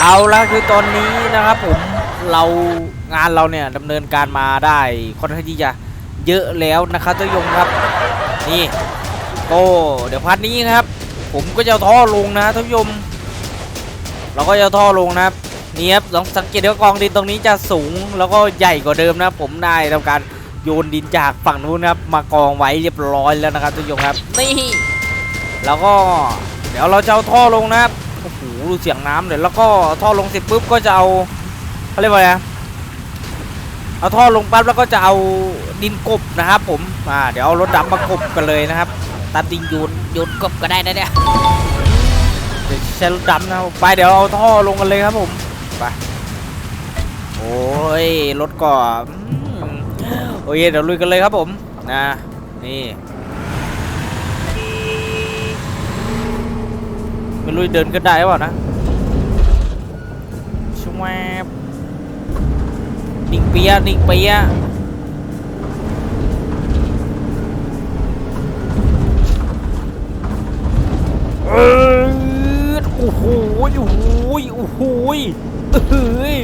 เอาละคือตอนนี้นะครับผมเรางานเราเนี่ยดำเนินการมาได้ค่อนข้างที่จะเยอะแล้วนะครับท่านผู้ชมครับนี่ก็เดี๋ยวพัดนี้ครับ ผมก็จะท่อลงนะท่านผู้ชมเราก็จะท่อลงนะครับนี่ครับลองสังเกตว่ากองดินตรงนี้จะสูงแล้วก็ใหญ่กว่าเดิมนะ ผมได้ทำการโยนดินจากฝั่งนู้นนะครับมากองไว้เรียบร้อยแล้วนะครับท่านผู้ชมครับนี่แล้วก็เดี๋ยวเราจะเอาท่อลงนะครับ ดูเสียงน้ำเดี๋ยวแล้วก็ท่อลงเสร็จปุ๊บก็จะเอาเขาเรียกว่าไงนะเอาท่อลงปั๊บแล้วก็จะเอาดินกบนะครับ ผมอ่าเดี๋ยวเอารถดำมากบกันเลยนะครับตัดดินโยนโยนกบก็ได้นะเนี่ยเดี๋ยวใช้รถดำนะไปเดี๋ยวเอาท่อลงกันเลยครับผมไปโอ้ยรถก็อืมโอเคเดี๋ยวลุยกันเลยครับผมนะนี่ ไม่รู้เดินขึ้นได้หรือเปล่านะชวบนิ่งเปียนิ่งเปียเออโอ้โหโอ้โหโอ้โหเอ้ย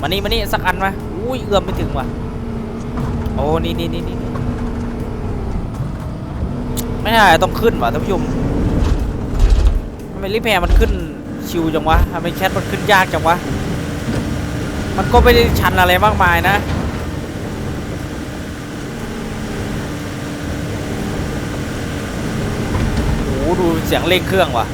มานี่มานี่สักอันมาอุ้ยเอื้อมไม่ถึงว่ะโอ้นี่นี่นี่นี่ ไม่ได้ต้องขึ้นว่ะท่านผู้ชมทำไมรีแพร์มันขึ้นชิวจังวะทำไมแคทมันขึ้นยากจังวะ มันก็ไม่ได้ชันอะไรมากมายนะโอ้โหดูเสียงเร่งเครื่องว่ะ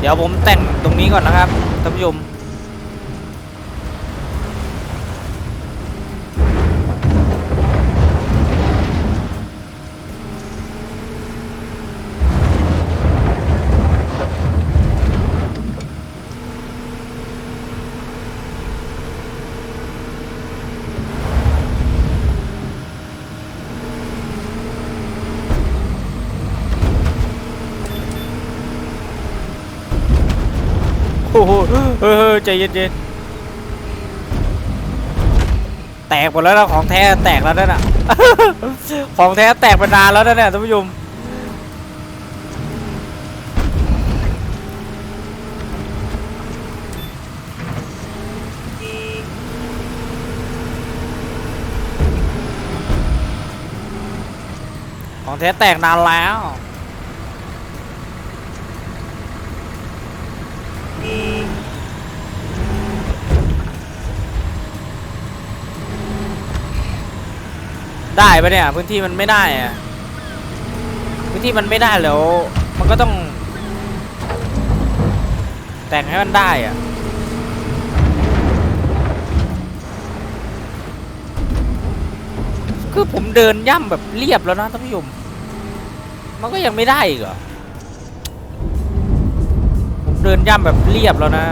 เดี๋ยวผมแต่งตรงนี้ก่อนนะครับท่านผู้ชม โอ้โห เออใจเย็นๆแตกหมดแล้วนะของแท้แตกแล้วนั่นน่ะ ของแท้แตกไปนานแล้วนะเนี่ยท่านผู้ชมของแท้แตกนานแล้ว ได้ปะเนี่ย พื้นที่มันไม่ได้อะพื้นที่มันไม่ได้แล้ว มันก็ต้อง แต่งให้มันได้อะคือผมเดินย่ำแบบเรียบแล้วนะท่านผู้ชมมันก็ยังไม่ได้อีกเหรอผมเดินย่ำแบบเรียบแล้วนะ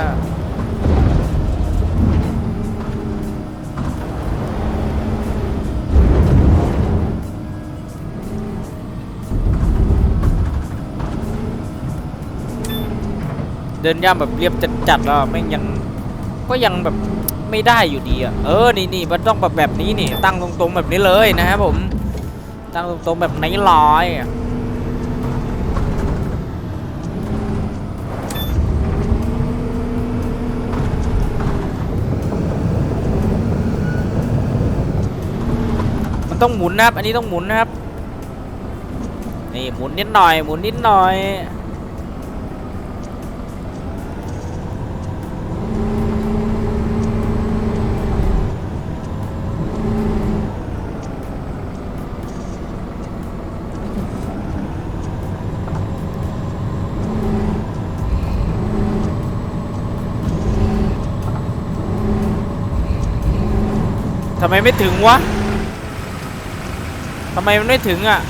ดินย่ำแบบเรียบจัดๆแล้วแม่งยังก็ยังแบบไม่ได้อยู่ดีอะเออนี่นี่มันต้องแบบแบบนี้นี่ตั้งตรงๆแบบนี้เลยนะครับผมตั้งตรงๆแบบไหนลอยมันต้องหมุนนะครับ อันนี้ต้องหมุนนะครับนี่หมุนนิดหน่อยหมุนนิดหน่อย ทำไมไม่ถึงวะทำไมมันไม่ถึงอะ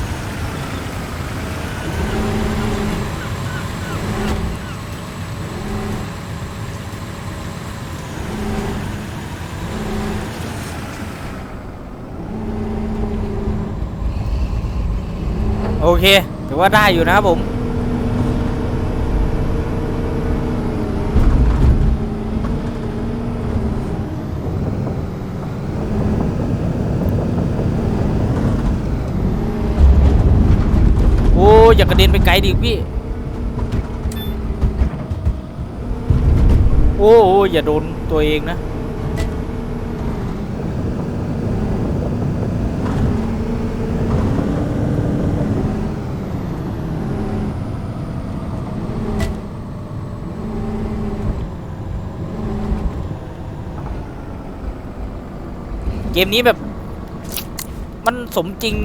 โอเคถือว่าได้อยู่นะครับผม โอ้ยอย่า กระเด็นไปไกลดิพี่ โอ้โอ้อย่าโดนตัวเองนะ เกมนี้แบบ มันสมจริง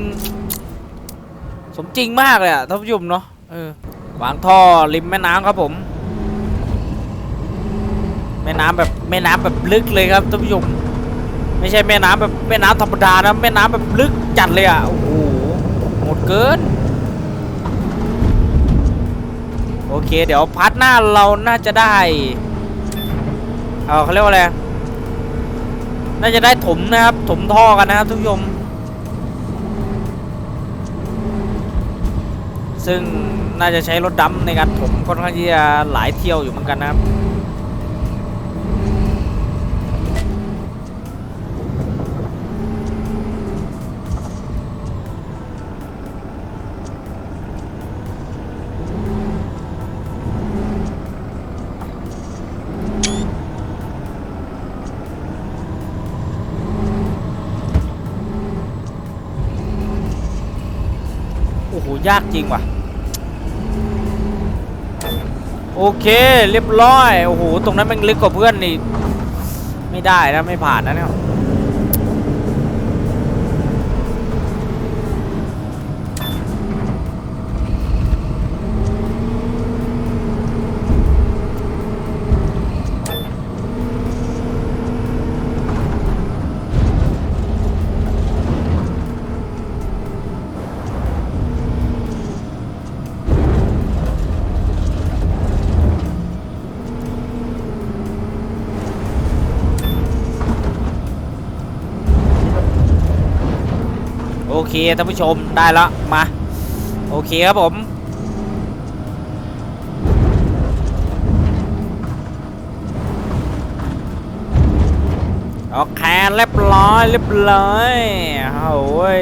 สมจริงมากเลยอะท่านผู้ชมเนาะเออวางท่อริมแม่น้ำครับผม แม่น้ำแบบแม่น้ำแบบลึกเลยครับท่านผู้ชมไม่ใช่แม่น้ำแบบแม่น้ำธรรมดานะแม่น้ำแบบลึกจัดเลยอะโอ้โหหมดเกินโอเค เดี๋ยวพาร์ทหน้าเราน่าจะได้ เออเขาเรียกว่าอะไร น่าจะได้ถมนะครับ ถมท่อกันนะครับทุกผู้ชม ซึ่งน่าจะใช้รถดำในการถมค่อนข้างที่จะหลายเที่ยวอยู่เหมือนกันนะครับ ยากจริงว่ะ โอเค เรียบร้อย โอ้โห ตรงนั้นมันลึกกว่าเพื่อนนี่ ไม่ได้นะ ไม่ผ่านนะเนี่ย โอเคท่านผู้ชมได้แล้วมา โอเคครับผมโอเคเรียบร้อยเรียบร้อยโอ้ย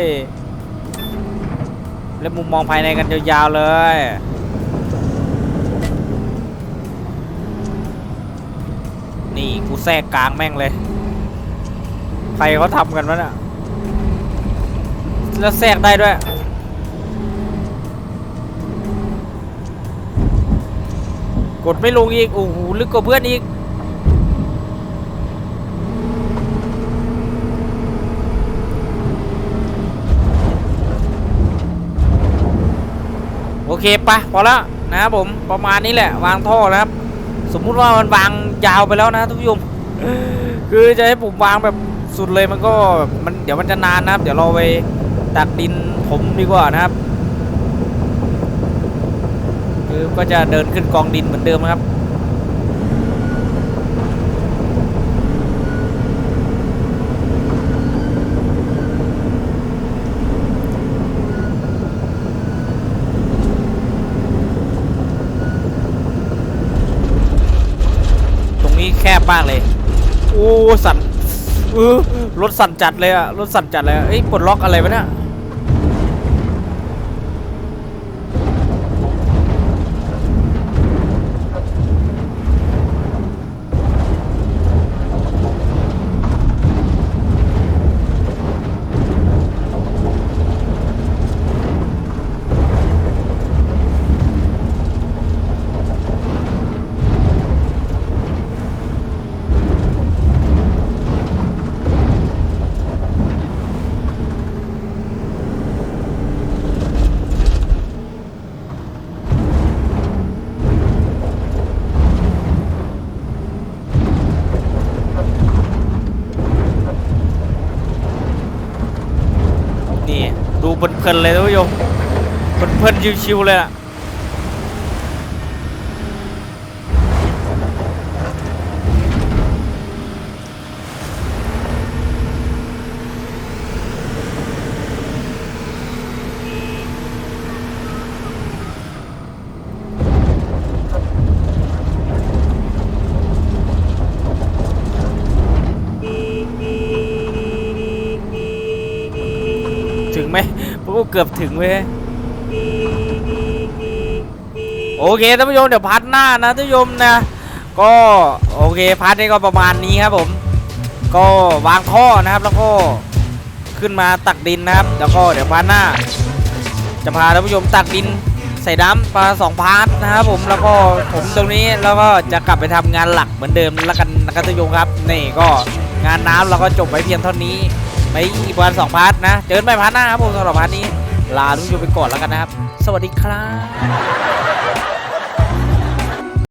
เล่นมุมมองภายในกันยาวๆเลยนี่กูแทรกกลางแม่งเลย ใครเขาทำกันวะเนี่ย แล้วแทรกได้ด้วย กดไม่ลงอีก โอ้โห ลึกกว่าเพื่อนอีก โอเคปะพอแล้วนะครับผมประมาณนี้แหละ วางท่อนะครับ สมมุติว่ามันวางยาวไปแล้วนะทุกผู้ชมคือจะให้ผมวางแบบสุดเลยมันก็มันเดี๋ยวมันจะนานนะครับ เดี๋ยวเราไป ตักดินผมดีกว่านะครับคือก็จะเดินขึ้นกองดินเหมือนเดิมนะครับตรงนี้แคบมากเลย โอ้ สั่นเออรถสั่นจัดเลยอะรถสั่นจัดเลยเอ้ย ปลดล็อกอะไรวะเนี่ย เพลินเลยท่านผู้ชมเพลินๆชิวๆเลยอะ ถึงไหมพวกกูเกือบถึงเว้ยโอเคท่านผู้ชมเดี๋ยวพาร์ทหน้านะท่านผู้ชมนะก็โอเคพาร์ทนี้ก็ประมาณนี้ครับผม ก็วางท่อนะครับแล้วก็ขึ้นมาตักดินนะครับ แล้วก็เดี๋ยวพาร์ทหน้า จะพาท่านผู้ชมตักดินใส่น้ำปลาสองพาร์ทนะครับผมแล้วก็ผมตรงนี้แล้วก็จะกลับไปทำงานหลักเหมือนเดิมแล้วกันนะครับท่านผู้ชมครับ นี่ก็งานน้ำเราก็จบไว้เพียงเท่านี้ ไม่อีกวันสองพาร์ทนะ เจอกันใหม่พาร์ทหน้าครับผมสำหรับพาร์ทนี้ ลาท่านไปก่อนแล้วกันนะครับ สวัสดีครับ